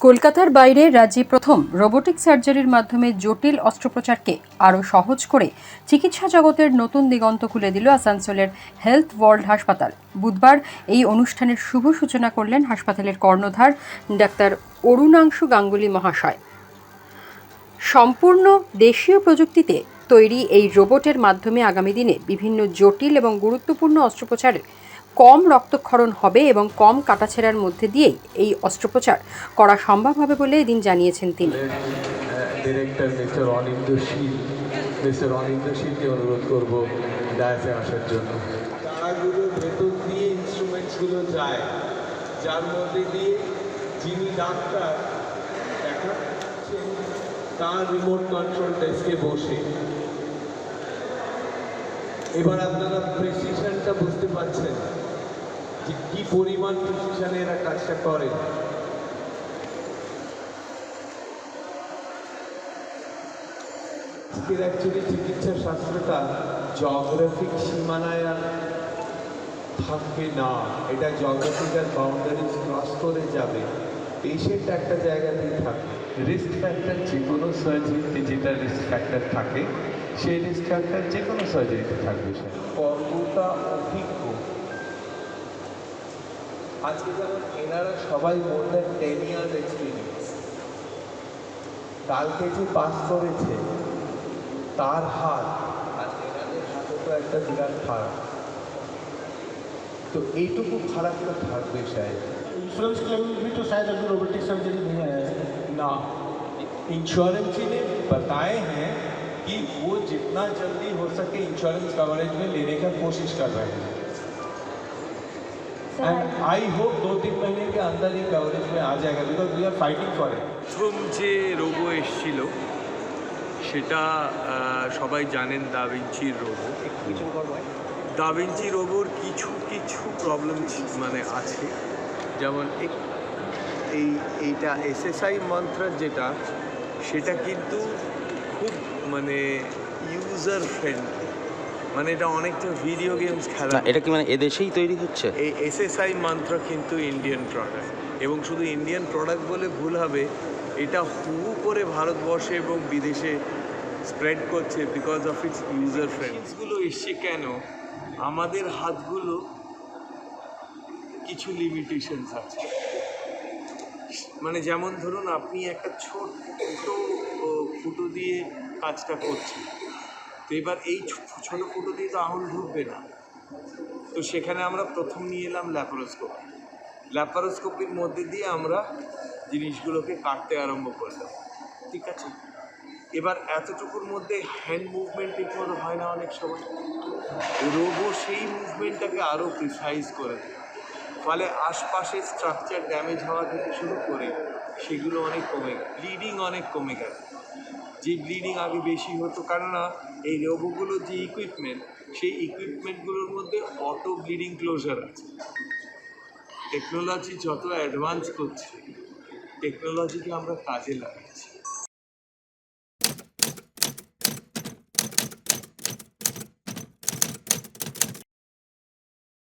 কলকাতার বাইরে রাজ্যে প্রথম রোবোটিক সার্জারির মাধ্যমে জটিল অস্ত্রোপচারকে আরও সহজ করে চিকিৎসা জগতের নতুন দিগন্ত খুলে দিল আসানসোলের হেলথ ওয়ার্ল্ড হাসপাতাল। বুধবার এই অনুষ্ঠানের শুভ সূচনা করলেন হাসপাতালের কর্ণধার ডাক্তার অরুণাংশু গাঙ্গুলি মহাশয়। সম্পূর্ণ দেশীয় প্রযুক্তিতে তৈরি এই রোবটের মাধ্যমে আগামী দিনে বিভিন্ন জটিল এবং গুরুত্বপূর্ণ অস্ত্রোপচারে কম রক্তক্ষরণ হবে এবং কম কাটাছেঁড়ার মধ্যে দিয়েই এই অস্ত্রোপচার করা সম্ভব হবে বলে এদিন জানিয়েছেন তিনি। মিস্টার শীলকে অনুরোধ করব ডায়াসে আসার জন্য। তারগুলোর ভেতর দিয়ে ইনস্ট্রুমেন্টসগুলো যায়। যার মধ্যে দিয়ে যিনি ডাক্তার দেখাচ্ছেন তার রিমোট কন্ট্রোল ডেস্কে বসে। এবার আপনারা প্রেসিশনটা বুঝতে পারছেন। যে কি পরিমাণ প্রেসিশনে এরা কাজটা করে? আজকের অ্যাকচুয়ালি চিকিৎসা শাস্ত্রটা জগ্রাফিক সীমানায় আর থাকবে না। এটা জগ্রাফিক্যাল বাউন্ডারি ক্রস করে যাবে। পেশেন্ট একটা জায়গাতেই থাকবে রিস্ক ফ্যাক্টর যে কোনো সার্জারিতে যেটা রিস্ক ফ্যাক্টর থাকে, সেই রিস্ক ফ্যাক্টর যে কোনো সার্জারিতে থাকবে, স্যার। কতটা অভিজ্ঞ আজকে যেমন এনারা সবাই more than ten years experience কালকে যে পাস করেছে তার হাত আর এনাদের হাতে তো একটা বিরাট ফারাক তো এইটুকু ফারাক তো থাকবে শায়দ इंश्योरेंस क्लेम भी तो शायद अभी रोबोटिक सर्जरी नहीं आया है ना इंश्योरेंस जी ने बताए हैं कि वो जितना जल्दी हो सके इंश्योरेंस कवरेज में लेने का कोशिश कर रहे हैं एंड आई होप दो तीन महीने के अंदर ही कवरेज में आ जाएगा because we are fighting for it প্রথম যে রোগো এসছিল সেটা আহ, সবাই জানেন দাভিঞ্চির রোগো দাভিঞ্চি রোগোর কিছু কিছু প্রবলেম মানে আছে যেমন এক- এই এইটা এসএসআই মন্ত্র যেটা সেটা কিন্তু খুব মানে ইউজার ফ্রেন্ডলি মানে এটা অনেকটা ভিডিও গেমস খেলা। না এটা কি মানে এদেশেই তৈরি হচ্ছে? এই এসএসআই মন্ত্র কিন্তু ইন্ডিয়ান প্রোডাক্ট এবং শুধু ইন্ডিয়ান প্রোডাক্ট বলে ভুল হবে এটা হু করে ভারতবর্ষে এবং বিদেশে স্প্রেড করছে বিকজ অফ ইটস ইউজার ফ্রেন্ডসগুলো এসছে কেন? আমাদের হাতগুলো কিছু লিমিটেশনস আছে। মানে যেমন ধরুন আপনি একটা ছোট ফুটো দিয়ে কাজটা করছেন। তো এবার এই ছোট ফুটো দিয়ে তো আঙুল ঢুকবে না। তো সেখানে আমরা প্রথম নিয়ে এলাম ল্যাপারোস্কোপি। ল্যাপারোস্কোপির মধ্যে দিয়ে আমরা জিনিসগুলোকে কাটতে আরম্ভ করলাম। ঠিক আছে? এবার এতটুকুর মধ্যে হ্যান্ড মুভমেন্ট ঠিক মতো হয় না অনেক সময়। রোবো সেই মুভমেন্টটাকে আরও প্রিসাইজ করে ফলে আশপাশের স্ট্রাকচার ড্যামেজ হওয়া থেকে শুরু করে সেগুলো অনেক কমে গেল। ব্লিডিং অনেক কমে গেল। যে ব্লিডিং আগে বেশি হতো, কেননা এই রোবোগুলোর যে ইকুইপমেন্ট সেই ইকুইপমেন্টগুলোর মধ্যে অটো ব্লিডিং ক্লোজার আছে। টেকনোলজি যত অ্যাডভান্স করছে টেকনোলজিকে আমরা কাজে লাগাচ্ছি